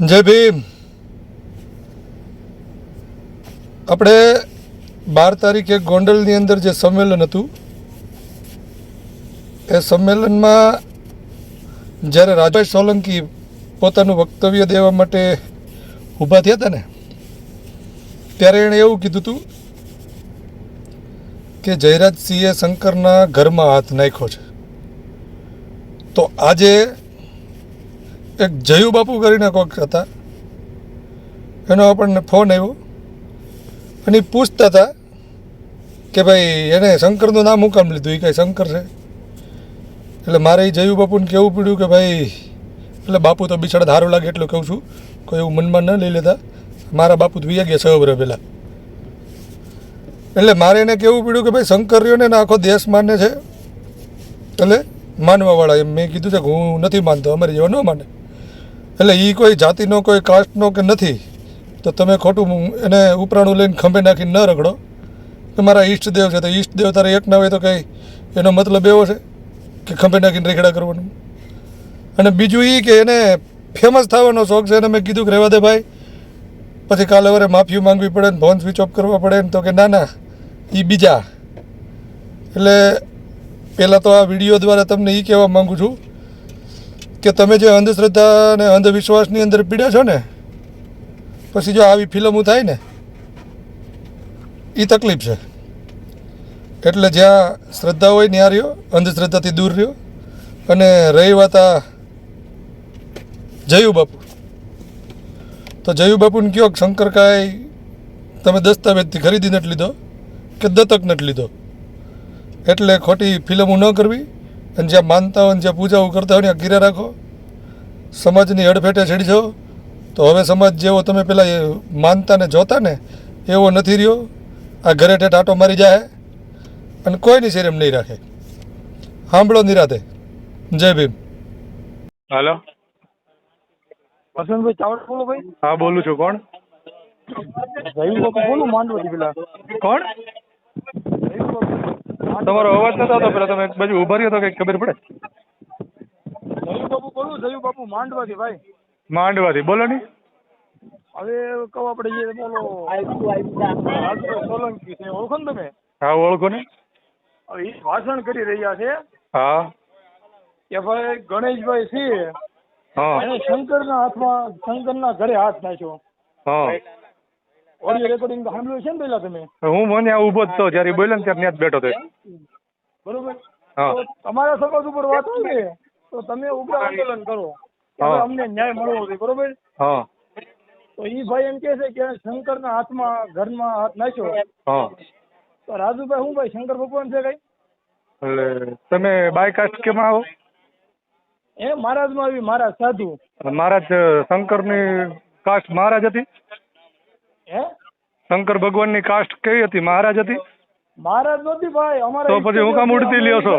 જય ભીમ. આપણે બાર તારીખે ગોંડલની અંદર જે સંમેલન હતું, એ સંમેલનમાં જ્યારે રાજભાઈ સોલંકી પોતાનું વક્તવ્ય દેવા માટે ઊભા થયા હતા ને, ત્યારે એણે એવું કીધું હતું કે જયરાજસિંહે શંકરના ઘરમાં હાથ નાખ્યો છે. તો આજે એક જયુ બાપુ કરીને કોઈક હતા. એનો આપણને ફોન આવ્યો. અને એ પૂછતા હતા કે ભાઈ એને શંકરનું નામ હું કામ લીધું? એ કાંઈ શંકર છે? એટલે મારે એ જયુ બાપુને કહેવું પડ્યું કે ભાઈ, એટલે બાપુ તો બિછડા ધારો લાગે એટલું કહું છું. કોઈ એવું મનમાં ન લઈ લેતા. મારા બાપુ તો ગયા છ પહેલાં. એટલે મારે એને કહેવું પડ્યું કે ભાઈ શંકર રહ્યો ને એને આખો દેશ માને છે. એટલે માનવાવાળા એમ મેં કીધું છે કે હું નથી માનતો, અમારી જેવા ન માને. એટલે એ કોઈ જાતિનો, કોઈ કાસ્ટનો કે નથી, તો તમે ખોટું એને ઉપરાણું લઈને ખંભે નાખીને ન રગડો. કે મારા ઈષ્ટદેવ છે, તો ઈષ્ટદેવ તારે એક ના હોય તો કંઈ એનો મતલબ એવો છે કે ખંભે નાખીને રેખડા કરવાનું. અને બીજું એ કે એને ફેમસ થવાનો શોખ છે અને મેં કીધું કે રહેવા દે ભાઈ, પછી કાલે વરે માફી માંગવી પડે ને ફોન સ્વિચ ઓફ કરવા પડે ને તો કે ના ના એ બીજા. એટલે પહેલાં તો આ વીડિયો દ્વારા તમને એ કહેવા માગું છું કે તમે જે અંધશ્રદ્ધા અને અંધવિશ્વાસની અંદર પીડ્યા છો ને, પછી જો આવી ફિલ્મો થાય ને એ તકલીફ છે. એટલે જ્યાં શ્રદ્ધા હોય ત્યાં રહ્યો, અંધશ્રદ્ધાથી દૂર રહ્યો, અને રહી વાત આ જયુ બાપુ. તો જયુ બાપુને કયો શંકરકાય તમે દસ્તાવેજથી ખરીદી નથી લીધો કે દત્તક નથી લીધો? એટલે ખોટી ફિલ્મો ન કરવી અને જ્યાં માનતા હોય ને જ્યાં પૂજાઓ કરતા હોય ને ત્યાં ઘીરે રાખો. સમાજની હડફેટે છેડી જાઓ તો હવે સમાજ જેવો તમે પેલા એ માનતા ને જોતા ને એવો નથી રહ્યો. આ ઘરે ઠેઠ આટો મારી જાય અને કોઈની શેરેમ નહીં રાખે. સાંભળો નિરાતે. જય ભીમ. હાલો. વસંતભાઈ ચાવડા બોલો ભાઈ. હા બોલું છું. કોણ? બોલું માંડવાથી પેલા. કોણ? તમારો અવાજ નતો આવતો. પેલા તમે એક બાજુ ઊભા રહ્યો તો કઈ ખબર પડે. જયુ બાપુ બોલું જયુ બાપુ માંડવાથી ભાઈ. માંડવાથી. બોલો ની. હવે કહો આપણે જે બોલો. સોલંકી છે. ઓળખો ને તમે? હા ઓળખો ને. એ ભાષણ કરી રહ્યા છે. હા. કે ભાઈ ગણેશભાઈ છે. શંકર ના શંકરના હાથમાં શંકરના ઘરે હાથ નાખ્યો. હા. ઓડિયો રેકોર્ડિંગ સાંભળ્યું છે ને પેલા તમે? હું મને આ ઊભો જ તો જ્યારે બોલ્યો ને ત્યારે ત્યાં જ બેઠો હતો. બરોબર? તો તમારા સમાજ ઉપર વાત આવે તો તમે ઉગ્ર આંદોલન કરો. અમને ન્યાય મળવો જોઈએ બરોબર? હા. તો ઈ ભાઈ એમ કે છે કે શંકરના હાથમાં ઘરમાં હાથ નાખ્યો. હા. તો રાજુભાઈ શું ભાઈ શંકર ભગવાન છે કઈ? એટલે તમે બાયકાસ્ટ કેમ આવો? એ મહારાજમાં આવી મહારાજ સાધુ. મહારાજ શંકરની કાસ્ટ મહારાજ હતી? હે? શંકર ભગવાનની કાસ્ટ કેવી હતી? મહારાજ હતી? મહારાજ નથી ભાઈ અમારે તો પછી હું કામ ઉડતી લ્યો છો?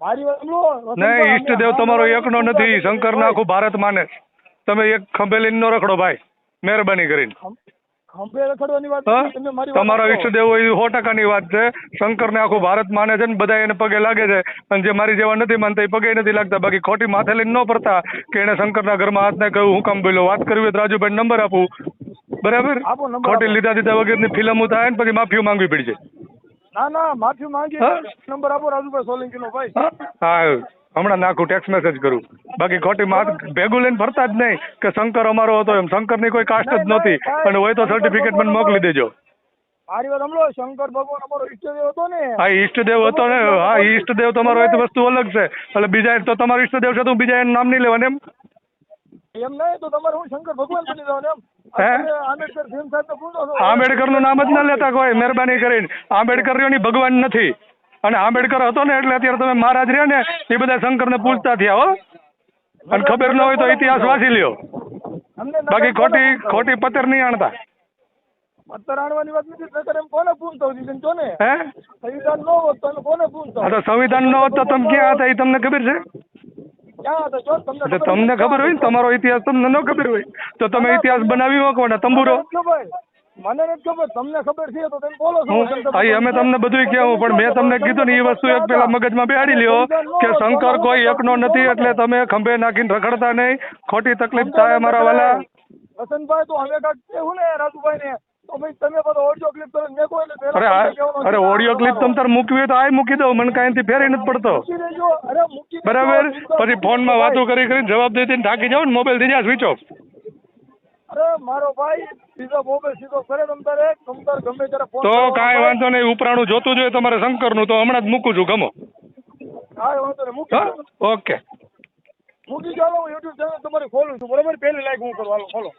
મારી વાત સાંભળો, નહીં ઈષ્ટદેવ તમારો એકનો નથી શંકર આખું ભારત માને તમે એક ખંભે લઈને નો રખડો ભાઈ મહેરબાની કરીને. ખંભે રખડવાની વાત તમે મારી તમારો ઈષ્ટદેવ હોય એ સો ટકાની વાત છે. શંકરને આખું ભારત માને છે ને બધા એને પગે લાગે છે. અને જે મારી જેવા નથી માનતા એ પગે નથી લાગતા. બાકી ખોટી માથે લઈને ન પડતા કે એને શંકરના ઘરમાં હાથ ને કહ્યું હું કામ બોલ્યો? વાત કરવી હોય તો રાજુભાઈ નંબર આપું. બરાબર? ખોટી લીધા દીધા વગરની ફિલ્મો થાય ને પછી માફીઓ માંગવી પડી જાય. ના ના માફી માંગી નંબર આપો રાજુભાઈ સોલંકી નો ભાઈ. હા? હમણાં નાખું ટેક્સ મેસેજ કરું. બાકી ખોટી માથ ભેગું લઈને ફરતા જ નહીં કે શંકર અમારો હતો એમ. શંકરની કોઈ કાસ્ટ જ નહોતી. અને હોય તો સર્ટિફિકેટ મને મોકલી દેજો. મારી વાત સાંભળો શંકર ભગવાન અમારો ઈષ્ટદેવ હતો ને. હા ઈષ્ટદેવ હતો ને. હા ઈષ્ટદેવ તમારો હોય તો વસ્તુ અલગ છે. એટલે બીજા તો તમારો ઈષ્ટદેવ છે તો બીજા એનું નામ નહીં લેવાનું એમ? એમ નહીં તો તમારે હું શંકર ભગવાન બની જવાનું એમ? હે? આંબેડકર ને નામ જ ના લેતા કોઈ મહેરબાની કરીને. આંબેડકર ભગવાન નથી. અને આંબેડકર હતો ને એટલે અત્યારે તમે મહારાજ રહ્યા ને એ બધા શંકરને પૂછતા થયા હો. અને ખબર ન હોય તો ઇતિહાસ વાંચી લ્યો. બાકી ખોટી ખોટી પતર નહીં આણતા. ને સંવિધાન ન હોત તો તમે નો ક્યાં હતા એ તમને ખબર છે? એટલે તમને ખબર હોય ને તમારો ઇતિહાસ તમને ન ખબર હોય તો તમે ઇતિહાસ બનાવી શકો ને તંબુરો. ભાઈ મને નથી ખબર. તમને ખબર છે તો તમે બોલો છો. હા, અમે તમને બધુંય કહેવું પણ મેં તમને કીધું ને એ વસ્તુ એક પેલા મગજમાં બેહાડી લ્યો કે શંકર કોઈ એકનો નથી એટલે તમે ખંભે નાખીને રખડતા નહીં ખોટી તકલીફ થાય મારા વાલા. વસંતભાઈ તો હવે કાંઈક કેવું ને રાજુભાઈ ને કરો મેં ને અરે ઓડિયો ક્લિપ તમ તાર મૂકવી હોય તો આય મૂકી દઉં મને કાંઈ થી ફેરી નથી પડતો. બરાબર? પછી ફોનમાં વાતો કરી કરીને જવાબ દેતી થાકી જાવ ને મોબાઈલ થઈ જાય સ્વિચ ઓફ કરે ફોન તો કાંઈ વાંધો નહીં ઉપરાણું જોતું જોઈએ તમારે શંકરનું તો હમણાં જ મૂકું છું ગમો. ઓકે. મૂકી જાઓ યુટ્યુબ ચેનલ તમારી ખોલું છું. બરાબર? પહેલી લાઈક હું કરું હાલો ખોલો.